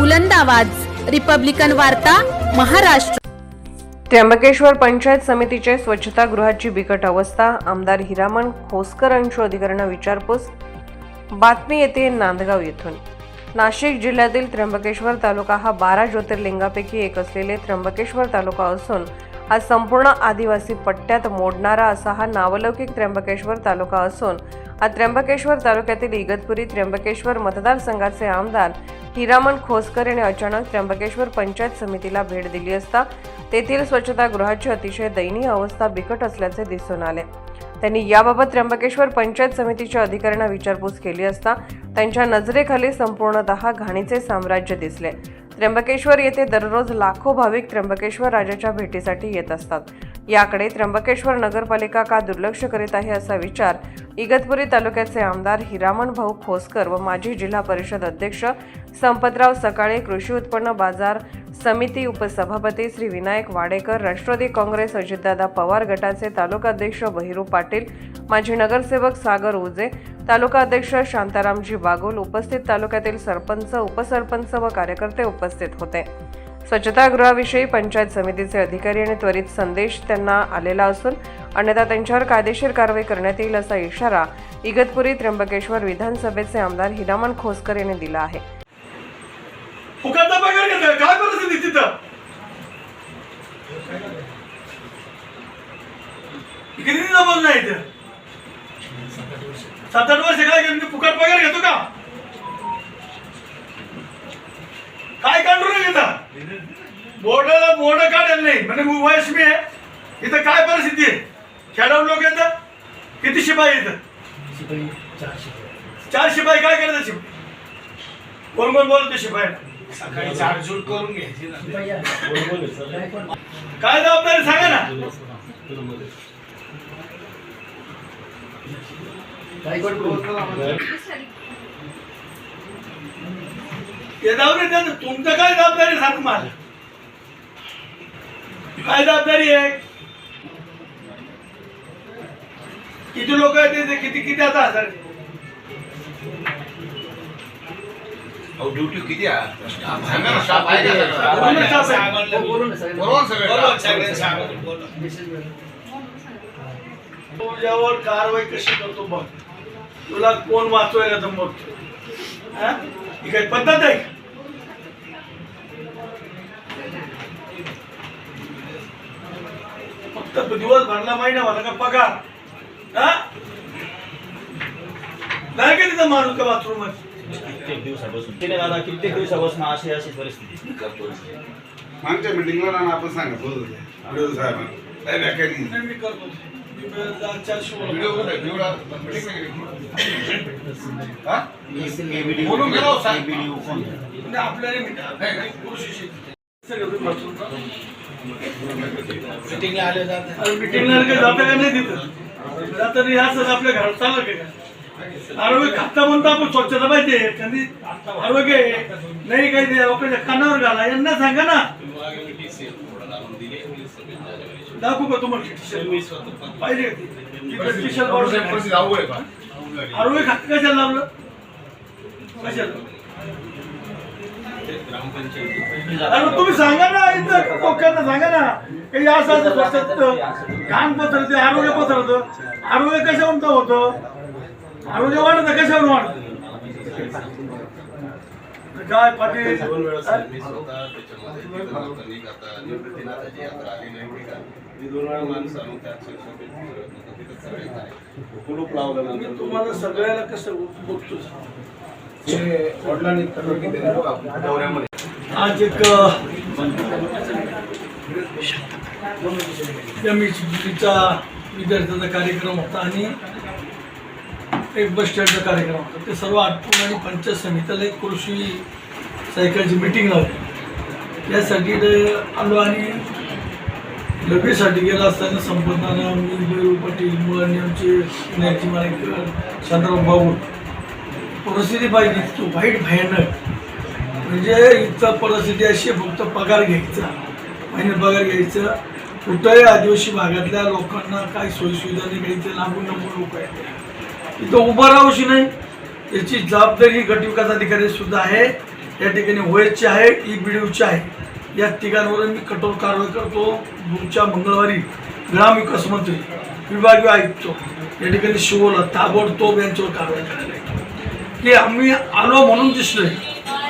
बुलंद आवाज. रिपब्लिकन वार्ता महाराष्ट्र. त्र्यंबकेश्वर पंचायत समितीचे स्वच्छतागृहाची बिकट अवस्था. आमदार हिरामन खोसकर यांची अधिकाऱ्यांना विचारपूस. बातमी येते नांदगाव येथून. नाशिक जिल्ह्यातील त्र्यंबकेश्वर तालुका हा बारा ज्योतिर्लिंगापैकी एक असलेले त्र्यंबकेश्वर तालुका असून हा संपूर्ण आदिवासी पट्ट्यात मोडणारा असा हा नावलौकिक त्र्यंबकेश्वर तालुका असून हा त्र्यंबकेश्वर तालुक्यातील इगतपुरी त्र्यंबकेश्वर मतदारसंघाचे आमदार हिरामन खोसकर यांनी अचानक त्र्यंबकेश्वर पंचायत समितीला भेट दिली असता तेथील स्वच्छतागृहाची अतिशय दयनीय अवस्था बिकट असल्याचे दिसून आले. त्यांनी याबाबत त्र्यंबकेश्वर पंचायत समितीच्या अधिकाऱ्यांना विचारपूस केली असता त्यांच्या नजरेखाली संपूर्णतः घाणीचे साम्राज्य दिसले. त्र्यंबकेश्वर येथे दररोज लाखो भाविक त्र्यंबकेश्वर राजाच्या भेटीसाठी येत असतात. याकडे त्र्यंबकेश्वर नगरपालिका का दुर्लक्ष करीत आहे असा विचार इगतपुरी तालुक्याचे आमदार हिरामण भाऊ खोसकर व माजी जिल्हा परिषद अध्यक्ष संपतराव सकाळे कृषी उत्पन्न बाजार समिती उपसभापती श्री विनायक वाडेकर राष्ट्रवादी काँग्रेस अजितदादा पवार गटाचे तालुकाध्यक्ष बहिरू पाटील माजी नगरसेवक सागर उजे तालुका अध्यक्ष शांतारामजी बागुल उपस्थित तालुक्यातील सरपंच उपसरपंच व कार्यकर्ते उपस्थित होते. स्वच्छतागृहाविषयी पंचायत समितीचे अधिकारी आणि त्वरित संदेश त्यांना आलेला असून अन्यथा त्यांच्यावर कायदेशीर कारवाई करण्यात येईल असा इशारा इगतपुरी त्र्यंबकेश्वर विधानसभेचे आमदार हिरामन खोसकर यांनी दिला आहे. सात आठ वर्ष. काय फुकट पगार घेतो का? बोर्डाला बोर्ड काढेल नाही. म्हणजे मी आहे. इथं काय परिस्थिती आहे? खेळाडू लोक येतं किती शिपाई येतं चार शिपाई. काय करतात शिपाई कोण कोण बोलतो शिपाई? सकाळी झाडझूड करून घ्यायची ना. काय जबाबदारी सांगा ना. ते जाऊ दे त्याचं तुमचं काय जबाबदारी सांग मला. काय जबाबदारी आहे? किती लोक आहेत ते किती किती आता हजार ड्युटी किती तुझ्यावर कारवाई कशी करतो बघ. तुला कोण वाचवायला जमवतो? हा? ही काही पद्धत आहे का? फक्त दिवस भरला महिना भरला का पगार. हा? नाही का तिथं माणूस का बाथरूम कित्येक दिवसापासून. केले दादा कित्येक दिवसापासून अशी अशी परिस्थिती. मागच्या मिटिंगला ना आपण सांगत होतो व्हिडिओ साहेबांना. काय व्याख्या मी करतो. व्हिडिओ कुठे? व्हिडिओ मीटिंग बोलून गेलो साहेब. आपल्याला मीटिंगला आले जाते मिटिंगला जाता का नाही तिथं? जाता नाही असं आपल्या घरात चाललं का? आरोग्य खाता म्हणतो आपण स्वच्छता पाहिजे. त्यांनी आरोग्य. नाही काही ते लोकांच्या कानावर घाला. यांना सांगा ना. दाखवू का तुम्हाला? पाहिजे. आरोग्य खातं कशाला लावलं? कशाला? अरे तुम्ही सांगा ना इथं लोकांना सांगा ना काही असं असं स्वच्छता घाण पसरते आरोग्य पसरतं आरोग्य कशावर होतं आरोग्य वाढत कशावर वाढत काय पाटील निवृत्तीनाथाची यात्रा आली नाही एवढी का मी दोन वेळा माणसं आणून तिथं सगळे कुलूप तुम्हाला सगळ्याला कसं बघतो आज एक एमएचबीचा विद्यार्थ्याचा कार्यक्रम होता आणि एक बस स्टँडचा कार्यक्रम होता. ते सर्व आटपून आणि पंचायत समितीला एक कृषी सायकलची मिटिंग लावली. त्यासाठी आलो आणि लगेचसाठी गेला असताना संपन्नानं मी बैरू पाटील मुलांची पुण्याची माणेकर शांताराम बाबू. परिस्थिती पाहिजे तू वाईट भयानक. म्हणजे इथं परिस्थिती अशी फक्त पगार घ्यायचा. महिन्यात पगार घ्यायचा. कुठंही आदिवासी भागातल्या लोकांना काही सोयीसुविधा नाही घ्यायचं लांबून लांबून लोक आहेत. इथं उभं राहूशी नाही. याची जबाबदारी गटविकास अधिकारी सुद्धा आहे. या ठिकाणी ओएसचे आहे ई बी डी आहे. या ठिकाणावर मी कठोर कारवाई करतो. पुढच्या मंगळवारी ग्रामविकास मंत्री विभागीय आयुक्त या ठिकाणी शिवला ताबडतोब यांच्यावर कारवाई करायला की आम्ही आलो म्हणून दिसलोय.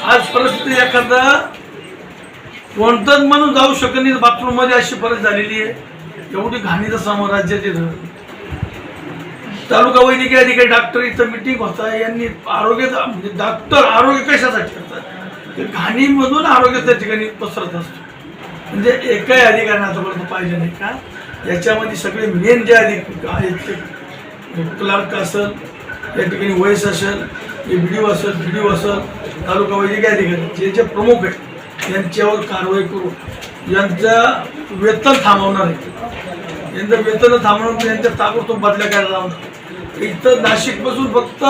आज परिस्थिती एखादा कोणताच माणूस जाऊ शकत नाही बाथरूममध्ये अशी परत झालेली आहे. एवढी घाणीचं समोर राज्यात येतं. तालुका वैद्यकीय अधिकारी डॉक्टर इथं मिटिंग होता. यांनी आरोग्य म्हणजे डॉक्टर आरोग्य कशासाठी करतात? ते घाणीमधून आरोग्य त्या ठिकाणी पसरत असतो. म्हणजे एकाही अधिकाऱ्याने आतापर्यंत पाहिजे नाही का? याच्यामध्ये सगळे मेन जे अधिक आहेत ते क्लार्क असेल या ठिकाणी वयस असेल हे बी डी असेल बी डी असेल तालुका वैद्यकीय अधिकारी जे जे प्रमुख आहेत यांच्यावर कारवाई करू. यांचं वेतन थांबवणार आहे. यांचं वेतन थांबवणार यांच्या ताबडतोब बदल्या करायला लावणार. इथं नाशिकपासून फक्त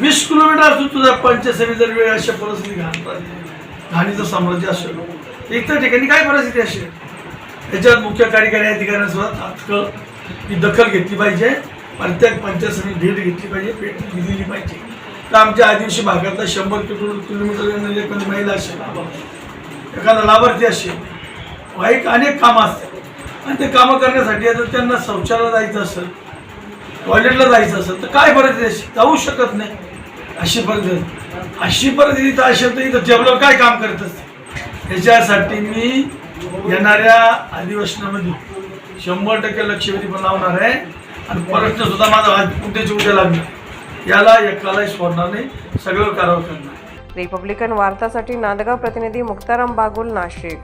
वीस किलोमीटर असून तुझा पंचायत समिती जर वेळ अशा परिस्थिती घालतात घाणीचं साम्राज्य असेल. इतर ठिकाणी काय परिस्थिती असेल? त्याच्यात मुख्य कार्यकारी अधिकाऱ्यांसुद्धा तात्काळ ही दखल घेतली पाहिजे. प्रत्येक पंचायत समिती भेट घेतली पाहिजे भेट दिलेली पाहिजे. तर आमच्या आदिवासी भागातला शंभर किलो किलोमीटर एखादी महिला असेल एखादा लाभार्थी असेल वाईट अनेक कामं असतात. आणि ते कामं करण्यासाठी आता त्यांना शौचालयाला जायचं असेल टॉयलेटला जायचं असेल तर काय परिस्थिती अशी जाऊ शकत नाही. अशी परिस्थिती अशी परिस्थिती तर असेल तर इथं टेबलवर काय काम करत असते? याच्यासाठी मी येणाऱ्या अधिवेशनामध्ये शंभर टक्के लक्षवेधी पण लावणार आहे. आणि प्रश्न सुद्धा माझा आज उद्याची उद्या लागणार. याला एकाला सोडणार सगळं करावं करणार रिपब्लिकन वार्तासाठी नांदगाव प्रतिनिधी मुक्ताराम बागुल नाशिक.